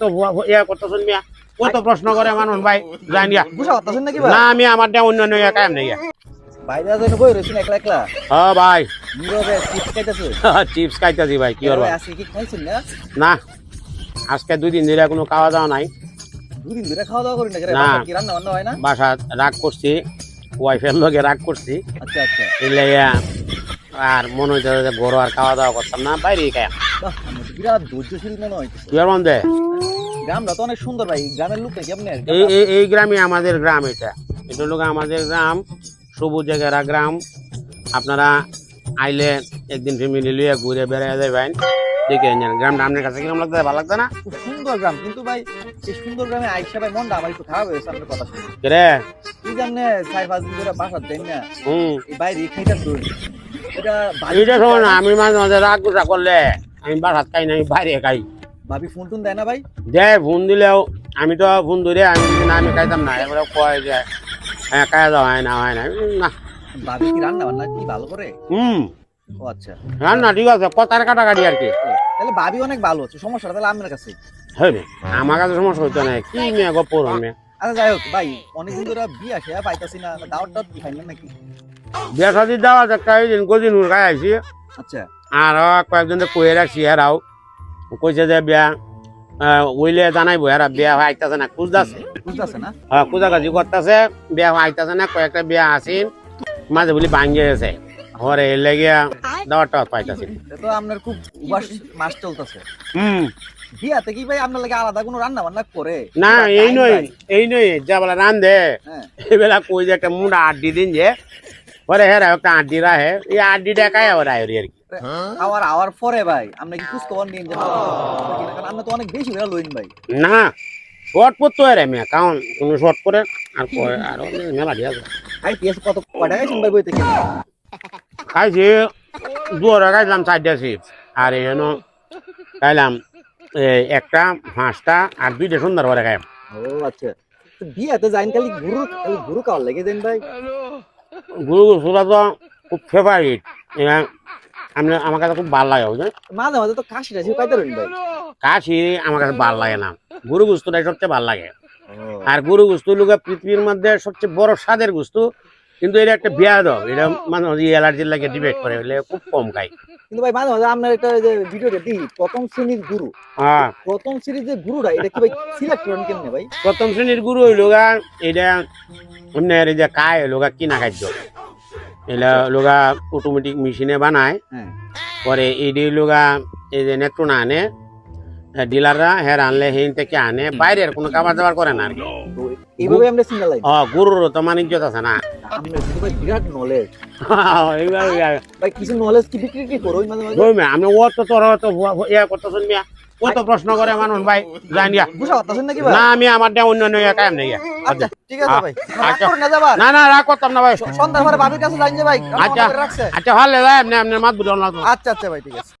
তোর ইয়া করতেছেন মিয়া? প্রশ্ন করে মানুষ ভাই না আমি আমার দেয়া অন্য অন্য ইয়া কায়েম নেই বাইরে যেন বই রয়েছেন একলা একলা? হ্যাঁ ভাই। নীরবে চিপস খাইতেছে। চিপস খাইতেছি ভাই কি করব আজকে কি খাইছেন না? না আজকে দুই দিন ধরে কোনো খাওয়া দাওয়া নাই। দুদিন ধরে খাওয়া দাওয়া করি না। না। কি রান্না বান্না হয় না? বাসা রাগ করছি ওয়াইফের লগে রাগ করছি আচ্ছা আচ্ছা। আর মনে হইতে আর খাওয়া দাওয়া করতাম না বাইরে খাই বিরাট ধৈর্যশীল মনে মন্দে গ্রামটা তো অনেক সুন্দর ভাই গ্রামের আপনি এই এই গ্রামে আমাদের গ্রাম এটা। এটা হলো আমাদের গ্রাম সবুজ ঘেরা গ্রাম। আপনারা আইলে একদিন ফ্যামিলি লিয়ে ঘুরে বেড়ায় যাবেন দেখে নেন গ্রামটা আপনার কাছে কীরকম লাগতে ভালো লাগতো না? খুব সুন্দর গ্রাম কিন্তু ভাই এই সুন্দর গ্রামে আইসা ভাই মনটা আমার একটু খারাপ হয়েছে আপনার কথা শুনে। রে? কি জানে চার পাঁচ দিন ধরে বাসার দেন না হুম। এই বাইরে এটা শোনো আমি মাঝে মাঝে রাগ গুসা করলে। আমি বাসাত খাই না আমি বাইরে খাই। ভাবি ফোন টোন দেয় না ভাই? যে ফোন দিলেও আমি তো ফোন ধরে আমি না আমি খাইতাম না। এবারে কয় যে হ্যাঁ খাওয়া দাওয়া হয় না হয় না না। ভাবি কি রান্না বান্না কি ভালো করে? হুম। ও আচ্ছা। রান্না ঠিক আছে কথার কাটাকাটি আর কি। তাহলে ভাবি অনেক ভালো আছে সমস্যা তাহলে আপনার কাছে। হ্যাঁ আমার কাছে সমস্যা হইতো না কি মেয়ে গপ্প মেয়ে আচ্ছা যাই হোক ভাই অনেকদিন ধরে বিয়ে আসে পাইতাছি না দাওয়াত টাওয়াত খাইলেন নাকি? বিয়া শাদি দেওয়া একটা দিন কদিন খাই আইছি। আচ্ছা। আর কয়েকজন কয়ে রাখছি এরাও। কইছে যে বিয়া ওইলে জানাইবো এরা বিয়া আইতাছে না খুঁজতেছে। বুঝতেছে না? হ্যাঁ খুঁজাকাজি করতেছে বিয়া আইতাছে না কয়েকটা বিয়া আসিন মাঝে বলি ভাঙ্গে গেছে। ঘরে এলে গিয়া দাওয়ার টাওয়ার পাইতাছি। তো আপনার খুব মাস চলতেছে। হুম। বিয়াতে কি ভাই আপনার লাগে আলাদা কোনো রান্না বান্না করে? না এই নয় এই নয় যা বলা রান দে হ্যাঁ এবেলা কই যে একটা মুন্ডা আড্ডি দিন যে পরে হেরা একটা আড্ডি রাহে এই আড্ডিটা আবার আয় আর কি। খাওয়ার আওয়ার পরে ভাই আপনি কি খুঁজ খবর নিন কারণ আপনি তো অনেক বেশি করে লইন ভাই। না শর্ট পড়তো রে মেয়ে কারণ কোনো শর্ট করে আর কয় আরও মেলা দিয়ে আছে। আই পিএস কত কয়টা গেছেন ভাই বইতে কিনে খাইছি দুয়ারে খাইলাম চারটা চিপস আর এখানে খাইলাম একটা পাঁচটা আর দুইটা সুন্দর করে খাই ও আচ্ছা। তো বিয়াতে যাইন খালি গুরু খালি গুরু খাওয়ার লেগে দেন ভাই। গুরু গুসুরা তো খুব ফেভারিট আমি আমার কাছে খুব ভালো লাগে বুঝলেন? মাঝে মাঝে তো কাশি টাশি পাইতে রইন ভাই। কাশি আমার কাছে ভালো লাগে না। গুরু গুস্তুটাই সবচেয়ে ভালো লাগে। আর গরু গুস্তু লোক পৃথিবীর মধ্যে সবচেয়ে বড় স্বাদের গুস্তু। কিন্তু এটা একটা বিয়া দাও এটা মানে অ্যালার্জির লাগে ডিবেট করে হলে খুব কম খাই। কিন্তু ভাই মাঝে মাঝে আপনার একটা যে ভিডিওটা দিই প্রথম শ্রেণির গুরু। হ্যাঁ। প্রথম শ্রেণির যে গুরুটা এটা কি ভাই সিলেক্ট করেন কেমনে ভাই? প্রথম শ্রেণির গুরু হইল গা এটা আপনার এই যে কায় হইল গা কিনা খাদ্য। এটা লোগা অটোমেটিক মেশিনে বানায়। হ্যাঁ। পরে এই লোগা এই যে নেত্রনা আনে ডিলাররা হ্যাঁ আনলে হেন থেকে আনে বাইরের কোনো খাবার দাবার করে না আর কি। এইভাবে আমরা সিঙ্গেল লাইন ও গরুর তো মানে ইজ্জত আছে না। বিরাট নলেজ ভাই কিছু নলেজ কি বিক্রি কি করো? মাঝে মাঝে। আমি ও তো তোর তো ইয়া করতেছেন মিয়া। ও তো প্রশ্ন করে মানুষ ভাই জানিয়া ভাই? না আমি আমার দেয়া অন্য অন্য ইয়া কায়েম নেই। আচ্ছা ঠিক আছে ভাই। রাগ আচ্ছা। না না রাগ করতাম না ভাই। সন্ধ্যার পরে বাবির কাছে যাইন ভাই। আচ্ছা। আচ্ছা ভালো এমনি এমনি মাত বুঝলাম আচ্ছা আচ্ছা ভাই ঠিক আছে।